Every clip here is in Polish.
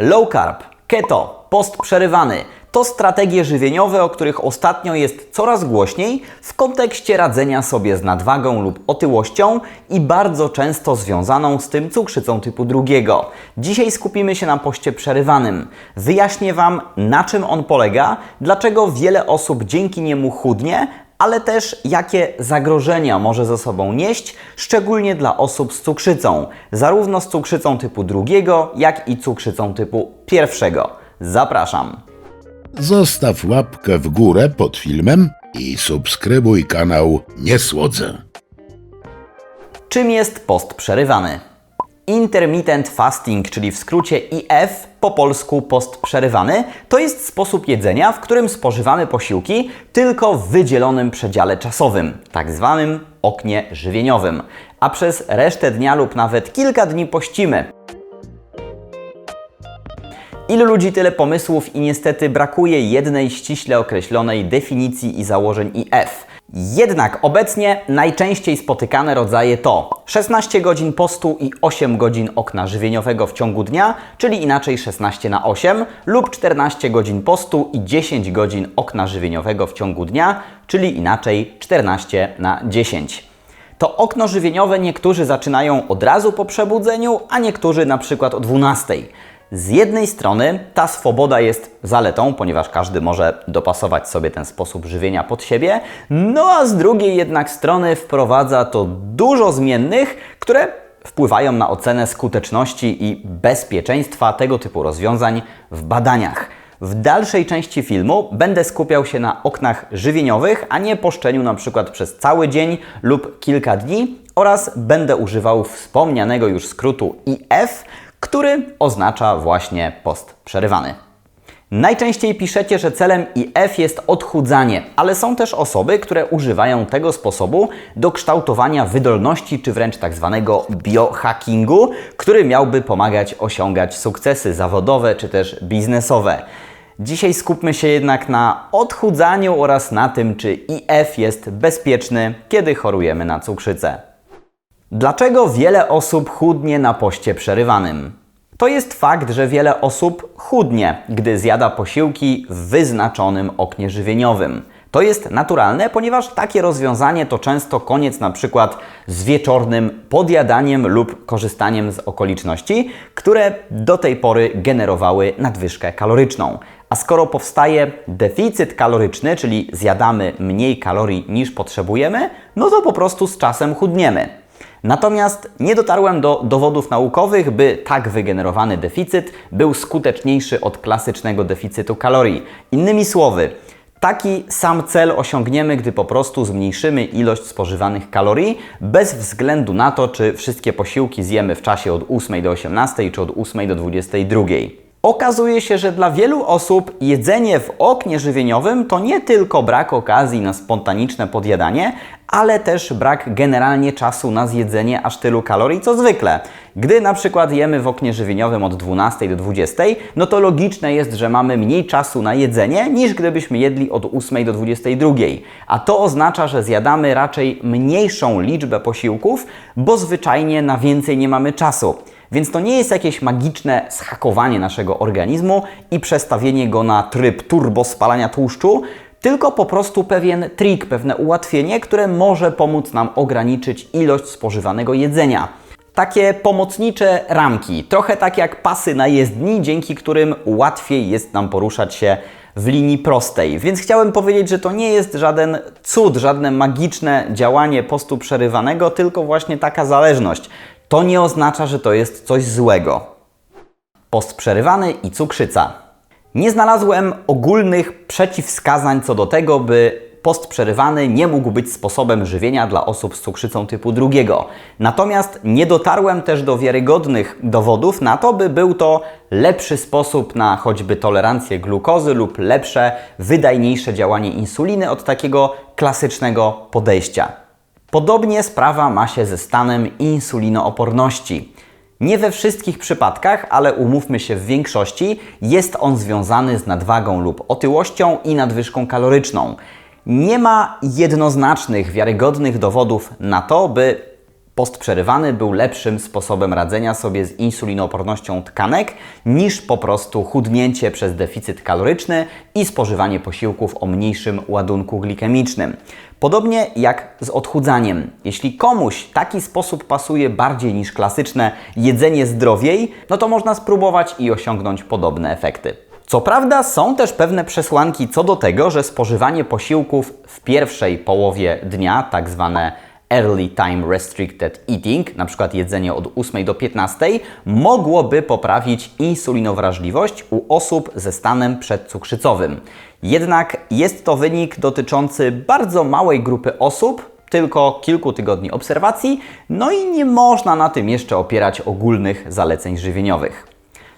Low carb, keto, post przerywany to strategie żywieniowe, o których ostatnio jest coraz głośniej w kontekście radzenia sobie z nadwagą lub otyłością i bardzo często związaną z tym cukrzycą typu drugiego. Dzisiaj skupimy się na poście przerywanym. Wyjaśnię Wam, na czym on polega, dlaczego wiele osób dzięki niemu chudnie, ale też jakie zagrożenia może ze sobą nieść, szczególnie dla osób z cukrzycą, zarówno z cukrzycą typu drugiego, jak i cukrzycą typu pierwszego. Zapraszam. Zostaw łapkę w górę pod filmem i subskrybuj kanał Nie Słodzę. Czym jest post przerywany? Intermittent fasting, czyli w skrócie IF, po polsku post przerywany, to jest sposób jedzenia, w którym spożywamy posiłki tylko w wydzielonym przedziale czasowym, tak zwanym oknie żywieniowym, a przez resztę dnia lub nawet kilka dni pościmy. Ilu ludzi, tyle pomysłów i niestety brakuje jednej ściśle określonej definicji i założeń IF. Jednak obecnie najczęściej spotykane rodzaje to 16 godzin postu i 8 godzin okna żywieniowego w ciągu dnia, czyli inaczej 16 na 8, lub 14 godzin postu i 10 godzin okna żywieniowego w ciągu dnia, czyli inaczej 14 na 10. To okno żywieniowe niektórzy zaczynają od razu po przebudzeniu, a niektórzy na przykład o 12. Z jednej strony ta swoboda jest zaletą, ponieważ każdy może dopasować sobie ten sposób żywienia pod siebie, no a z drugiej jednak strony wprowadza to dużo zmiennych, które wpływają na ocenę skuteczności i bezpieczeństwa tego typu rozwiązań w badaniach. W dalszej części filmu będę skupiał się na oknach żywieniowych, a nie poszczeniu na przykład przez cały dzień lub kilka dni oraz będę używał wspomnianego już skrótu IF, który oznacza właśnie post przerywany. Najczęściej piszecie, że celem IF jest odchudzanie, ale są też osoby, które używają tego sposobu do kształtowania wydolności czy wręcz tak zwanego biohackingu, który miałby pomagać osiągać sukcesy zawodowe czy też biznesowe. Dzisiaj skupmy się jednak na odchudzaniu oraz na tym, czy IF jest bezpieczny, kiedy chorujemy na cukrzycę. Dlaczego wiele osób chudnie na poście przerywanym? To jest fakt, że wiele osób chudnie, gdy zjada posiłki w wyznaczonym oknie żywieniowym. To jest naturalne, ponieważ takie rozwiązanie to często koniec na przykład z wieczornym podjadaniem lub korzystaniem z okoliczności, które do tej pory generowały nadwyżkę kaloryczną. A skoro powstaje deficyt kaloryczny, czyli zjadamy mniej kalorii niż potrzebujemy, no to po prostu z czasem chudniemy. Natomiast nie dotarłem do dowodów naukowych, by tak wygenerowany deficyt był skuteczniejszy od klasycznego deficytu kalorii. Innymi słowy, Taki sam cel osiągniemy, gdy po prostu zmniejszymy ilość spożywanych kalorii, bez względu na to, czy wszystkie posiłki zjemy w czasie od 8 do 18 czy od 8 do 22. Okazuje się, że dla wielu osób jedzenie w oknie żywieniowym to nie tylko brak okazji na spontaniczne podjadanie, ale też brak generalnie czasu na zjedzenie aż tylu kalorii co zwykle. Gdy na przykład jemy w oknie żywieniowym od 12 do 20, no to logiczne jest, że mamy mniej czasu na jedzenie niż gdybyśmy jedli od 8 do 22. A to oznacza, że zjadamy raczej mniejszą liczbę posiłków, bo zwyczajnie na więcej nie mamy czasu. Więc to nie jest jakieś magiczne schakowanie naszego organizmu i przestawienie go na tryb turbo spalania tłuszczu, tylko po prostu pewien trik, pewne ułatwienie, które może pomóc nam ograniczyć ilość spożywanego jedzenia. Takie pomocnicze ramki, trochę tak jak pasy na jezdni, dzięki którym łatwiej jest nam poruszać się w linii prostej. Więc chciałem powiedzieć, że to nie jest żaden cud, żadne magiczne działanie postu przerywanego, tylko właśnie taka zależność. To nie oznacza, że to jest coś złego. Post przerywany i cukrzyca. Nie znalazłem ogólnych przeciwwskazań co do tego, by post przerywany nie mógł być sposobem żywienia dla osób z cukrzycą typu drugiego. Natomiast nie dotarłem też do wiarygodnych dowodów na to, by był to lepszy sposób na choćby tolerancję glukozy lub lepsze, wydajniejsze działanie insuliny od takiego klasycznego podejścia. Podobnie sprawa ma się ze stanem insulinooporności. Nie we wszystkich przypadkach, ale umówmy się w większości, jest on związany z nadwagą lub otyłością i nadwyżką kaloryczną. Nie ma jednoznacznych, wiarygodnych dowodów na to, by Post przerywany był lepszym sposobem radzenia sobie z insulinoopornością tkanek niż po prostu chudnięcie przez deficyt kaloryczny i spożywanie posiłków o mniejszym ładunku glikemicznym. Podobnie jak z odchudzaniem. Jeśli komuś taki sposób pasuje bardziej niż klasyczne jedzenie zdrowiej, no to można spróbować i osiągnąć podobne efekty. Co prawda są też pewne przesłanki co do tego, że spożywanie posiłków w pierwszej połowie dnia, tak zwane early time restricted eating, na przykład jedzenie od 8 do 15, mogłoby poprawić insulinowrażliwość u osób ze stanem przedcukrzycowym. Jednak jest to wynik dotyczący bardzo małej grupy osób, tylko kilku tygodni obserwacji, no i nie można na tym jeszcze opierać ogólnych zaleceń żywieniowych.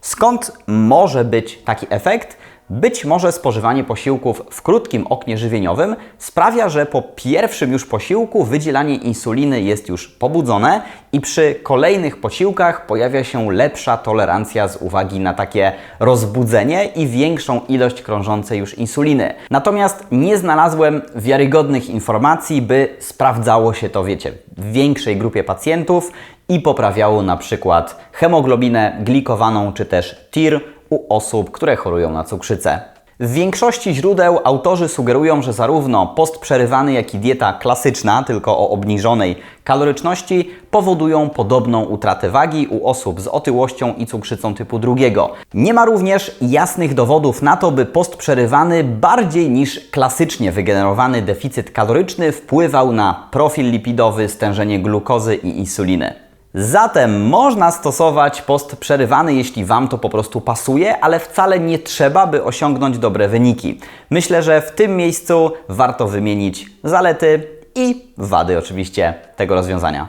Skąd może być taki efekt? Być może spożywanie posiłków w krótkim oknie żywieniowym sprawia, że po pierwszym już posiłku wydzielanie insuliny jest już pobudzone i przy kolejnych posiłkach pojawia się lepsza tolerancja z uwagi na takie rozbudzenie i większą ilość krążącej już insuliny. Natomiast nie znalazłem wiarygodnych informacji, by sprawdzało się to, wiecie, w większej grupie pacjentów i poprawiało na przykład hemoglobinę glikowaną czy też TIR u osób, które chorują na cukrzycę. W większości źródeł autorzy sugerują, że zarówno post przerywany, jak i dieta klasyczna, tylko o obniżonej kaloryczności, powodują podobną utratę wagi u osób z otyłością i cukrzycą typu drugiego. Nie ma również jasnych dowodów na to, by post przerywany bardziej niż klasycznie wygenerowany deficyt kaloryczny wpływał na profil lipidowy, stężenie glukozy i insuliny. Zatem można stosować post przerywany, jeśli Wam to po prostu pasuje, ale wcale nie trzeba, by osiągnąć dobre wyniki. Myślę, że w tym miejscu warto wymienić zalety i wady oczywiście tego rozwiązania.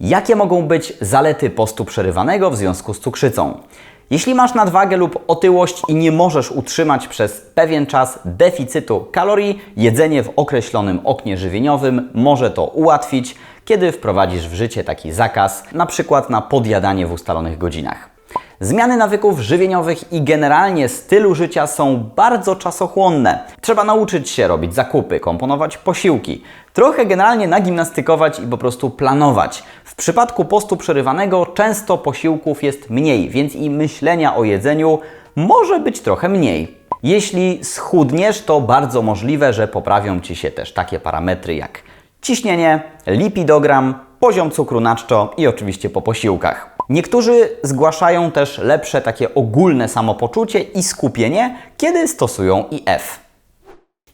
Jakie mogą być zalety postu przerywanego w związku z cukrzycą? Jeśli masz nadwagę lub otyłość i nie możesz utrzymać przez pewien czas deficytu kalorii, jedzenie w określonym oknie żywieniowym może to ułatwić, kiedy wprowadzisz w życie taki zakaz, na przykład na podjadanie w ustalonych godzinach. Zmiany nawyków żywieniowych i generalnie stylu życia są bardzo czasochłonne. Trzeba nauczyć się robić zakupy, komponować posiłki, trochę generalnie nagimnastykować i po prostu planować. W przypadku postu przerywanego często posiłków jest mniej, więc i myślenia o jedzeniu może być trochę mniej. Jeśli schudniesz, to bardzo możliwe, że poprawią Ci się też takie parametry jak ciśnienie, lipidogram, poziom cukru na czczo i oczywiście po posiłkach. Niektórzy zgłaszają też lepsze takie ogólne samopoczucie i skupienie, kiedy stosują IF.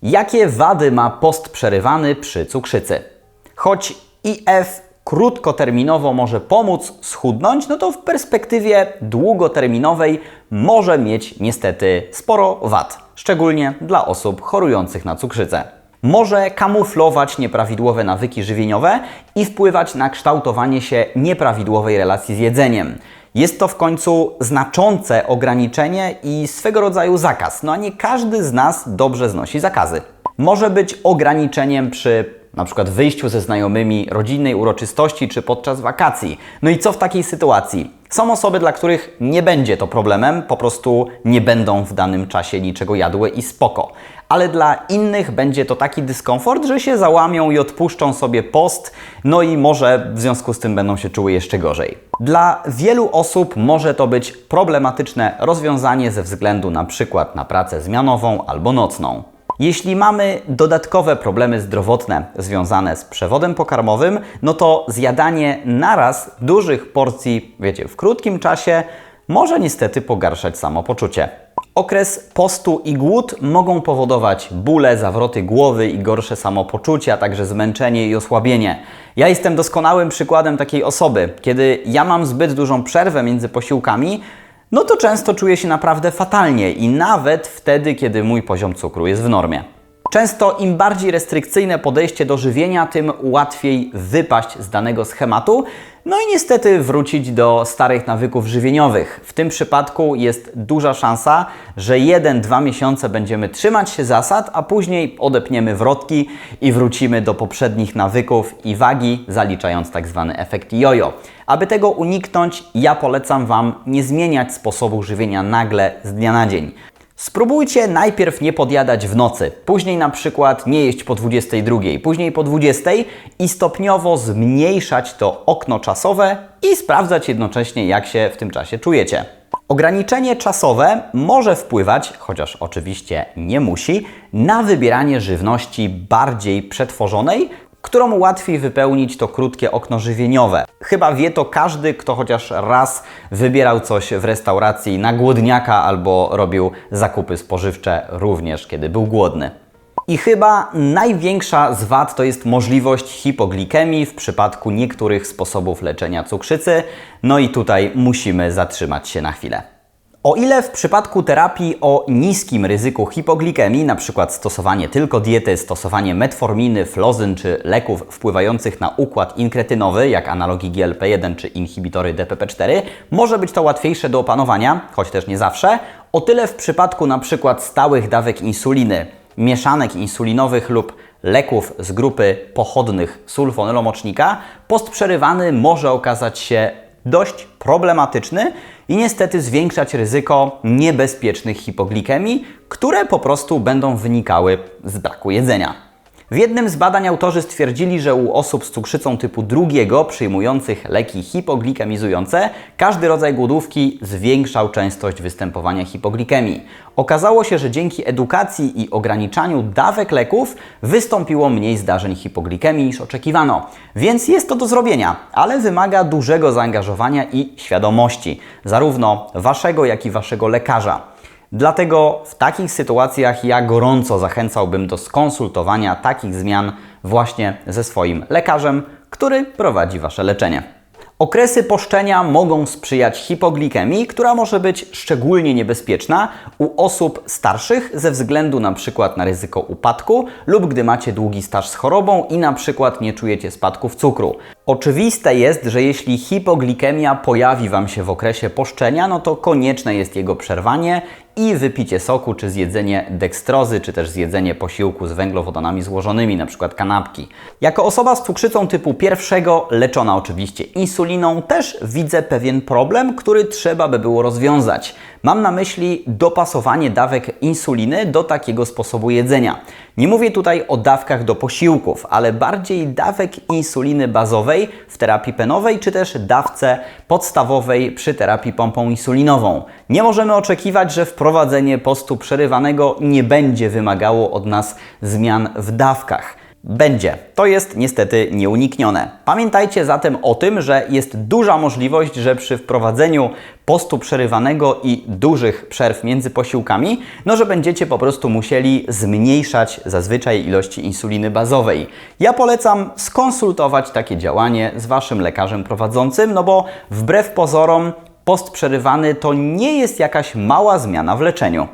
Jakie wady ma post przerywany przy cukrzycy? Choć IF krótkoterminowo może pomóc schudnąć, no to w perspektywie długoterminowej może mieć niestety sporo wad, szczególnie dla osób chorujących na cukrzycę. Może kamuflować nieprawidłowe nawyki żywieniowe i wpływać na kształtowanie się nieprawidłowej relacji z jedzeniem. Jest to w końcu znaczące ograniczenie i swego rodzaju zakaz, no a nie każdy z nas dobrze znosi zakazy. Może być ograniczeniem przy na przykład wyjściu ze znajomymi, rodzinnej uroczystości czy podczas wakacji. No i co w takiej sytuacji? Są osoby, dla których nie będzie to problemem, po prostu nie będą w danym czasie niczego jadły i spoko. Ale dla innych będzie to taki dyskomfort, że się załamią i odpuszczą sobie post, no i może w związku z tym będą się czuły jeszcze gorzej. Dla wielu osób może to być problematyczne rozwiązanie ze względu na przykład na pracę zmianową albo nocną. Jeśli mamy dodatkowe problemy zdrowotne związane z przewodem pokarmowym, no to zjadanie naraz dużych porcji, wiecie, w krótkim czasie może niestety pogarszać samopoczucie. Okres postu i głód mogą powodować bóle, zawroty głowy i gorsze samopoczucie, a także zmęczenie i osłabienie. Ja jestem doskonałym przykładem takiej osoby. Kiedy ja mam zbyt dużą przerwę między posiłkami, no to często czuję się naprawdę fatalnie i nawet wtedy, kiedy mój poziom cukru jest w normie. Często im bardziej restrykcyjne podejście do żywienia, tym łatwiej wypaść z danego schematu, no i niestety wrócić do starych nawyków żywieniowych. W tym przypadku jest duża szansa, że 1-2 miesiące będziemy trzymać się zasad, a później odepniemy wrotki i wrócimy do poprzednich nawyków i wagi, zaliczając tak zwany efekt jojo. Aby tego uniknąć, ja polecam Wam nie zmieniać sposobu żywienia nagle z dnia na dzień. Spróbujcie najpierw nie podjadać w nocy, później na przykład nie jeść po 22, później po 20 i stopniowo zmniejszać to okno czasowe i sprawdzać jednocześnie, jak się w tym czasie czujecie. Ograniczenie czasowe może wpływać, chociaż oczywiście nie musi, na wybieranie żywności bardziej przetworzonej, którą łatwiej wypełnić to krótkie okno żywieniowe. Chyba wie to każdy, kto chociaż raz wybierał coś w restauracji na głodniaka albo robił zakupy spożywcze również, kiedy był głodny. I chyba największa z wad to jest możliwość hipoglikemii w przypadku niektórych sposobów leczenia cukrzycy. No i tutaj musimy zatrzymać się na chwilę. O ile w przypadku terapii o niskim ryzyku hipoglikemii, np. stosowanie tylko diety, stosowanie metforminy, flozyn czy leków wpływających na układ inkretynowy, jak analogi GLP-1 czy inhibitory DPP-4, może być to łatwiejsze do opanowania, choć też nie zawsze, o tyle w przypadku np. stałych dawek insuliny, mieszanek insulinowych lub leków z grupy pochodnych sulfonylomocznika, post przerywany może okazać się dość problematyczny i niestety zwiększać ryzyko niebezpiecznych hipoglikemii, które po prostu będą wynikały z braku jedzenia. W jednym z badań autorzy stwierdzili, że u osób z cukrzycą typu drugiego przyjmujących leki hipoglikemizujące każdy rodzaj głodówki zwiększał częstość występowania hipoglikemii. Okazało się, że dzięki edukacji i ograniczaniu dawek leków wystąpiło mniej zdarzeń hipoglikemii niż oczekiwano. Więc jest to do zrobienia, ale wymaga dużego zaangażowania i świadomości, zarówno waszego, jak i waszego lekarza. Dlatego w takich sytuacjach ja gorąco zachęcałbym do skonsultowania takich zmian właśnie ze swoim lekarzem, który prowadzi Wasze leczenie. Okresy poszczenia mogą sprzyjać hipoglikemii, która może być szczególnie niebezpieczna u osób starszych ze względu na przykład na ryzyko upadku lub gdy macie długi staż z chorobą i na przykład nie czujecie spadków cukru. Oczywiste jest, że jeśli hipoglikemia pojawi Wam się w okresie poszczenia, no to konieczne jest jego przerwanie i wypicie soku, czy zjedzenie dekstrozy, czy też zjedzenie posiłku z węglowodanami złożonymi, np. kanapki. Jako osoba z cukrzycą typu pierwszego, leczona oczywiście insuliną, też widzę pewien problem, który trzeba by było rozwiązać. Mam na myśli dopasowanie dawek insuliny do takiego sposobu jedzenia. Nie mówię tutaj o dawkach do posiłków, ale bardziej dawek insuliny bazowej w terapii penowej, czy też dawce podstawowej przy terapii pompą insulinową. Nie możemy oczekiwać, że wprowadzenie postu przerywanego nie będzie wymagało od nas zmian w dawkach. Będzie. To jest niestety nieuniknione. Pamiętajcie zatem o tym, że jest duża możliwość, że przy wprowadzeniu postu przerywanego i dużych przerw między posiłkami, no że będziecie po prostu musieli zmniejszać zazwyczaj ilości insuliny bazowej. Ja polecam skonsultować takie działanie z Waszym lekarzem prowadzącym, no bo wbrew pozorom post przerywany to nie jest jakaś mała zmiana w leczeniu.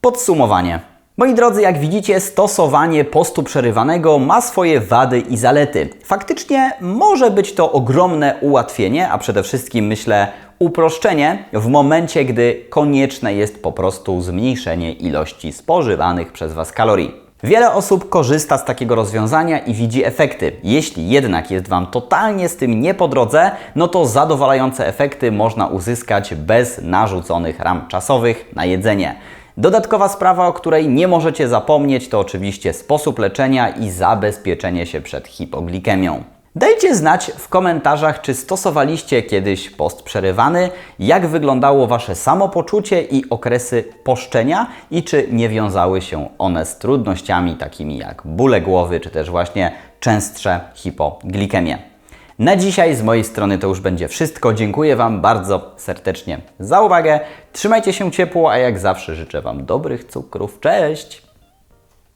Podsumowanie. Moi drodzy, jak widzicie, stosowanie postu przerywanego ma swoje wady i zalety. Faktycznie może być to ogromne ułatwienie, a przede wszystkim myślę uproszczenie w momencie, gdy konieczne jest po prostu zmniejszenie ilości spożywanych przez Was kalorii. Wiele osób korzysta z takiego rozwiązania i widzi efekty. Jeśli jednak jest Wam totalnie z tym nie po drodze, no to zadowalające efekty można uzyskać bez narzuconych ram czasowych na jedzenie. Dodatkowa sprawa, o której nie możecie zapomnieć, to oczywiście sposób leczenia i zabezpieczenie się przed hipoglikemią. Dajcie znać w komentarzach, czy stosowaliście kiedyś post przerywany, jak wyglądało Wasze samopoczucie i okresy poszczenia i czy nie wiązały się one z trudnościami takimi jak bóle głowy, czy też właśnie częstsze hipoglikemie. Na dzisiaj z mojej strony to już będzie wszystko. Dziękuję Wam bardzo serdecznie za uwagę. Trzymajcie się ciepło, a jak zawsze życzę Wam dobrych cukrów. Cześć!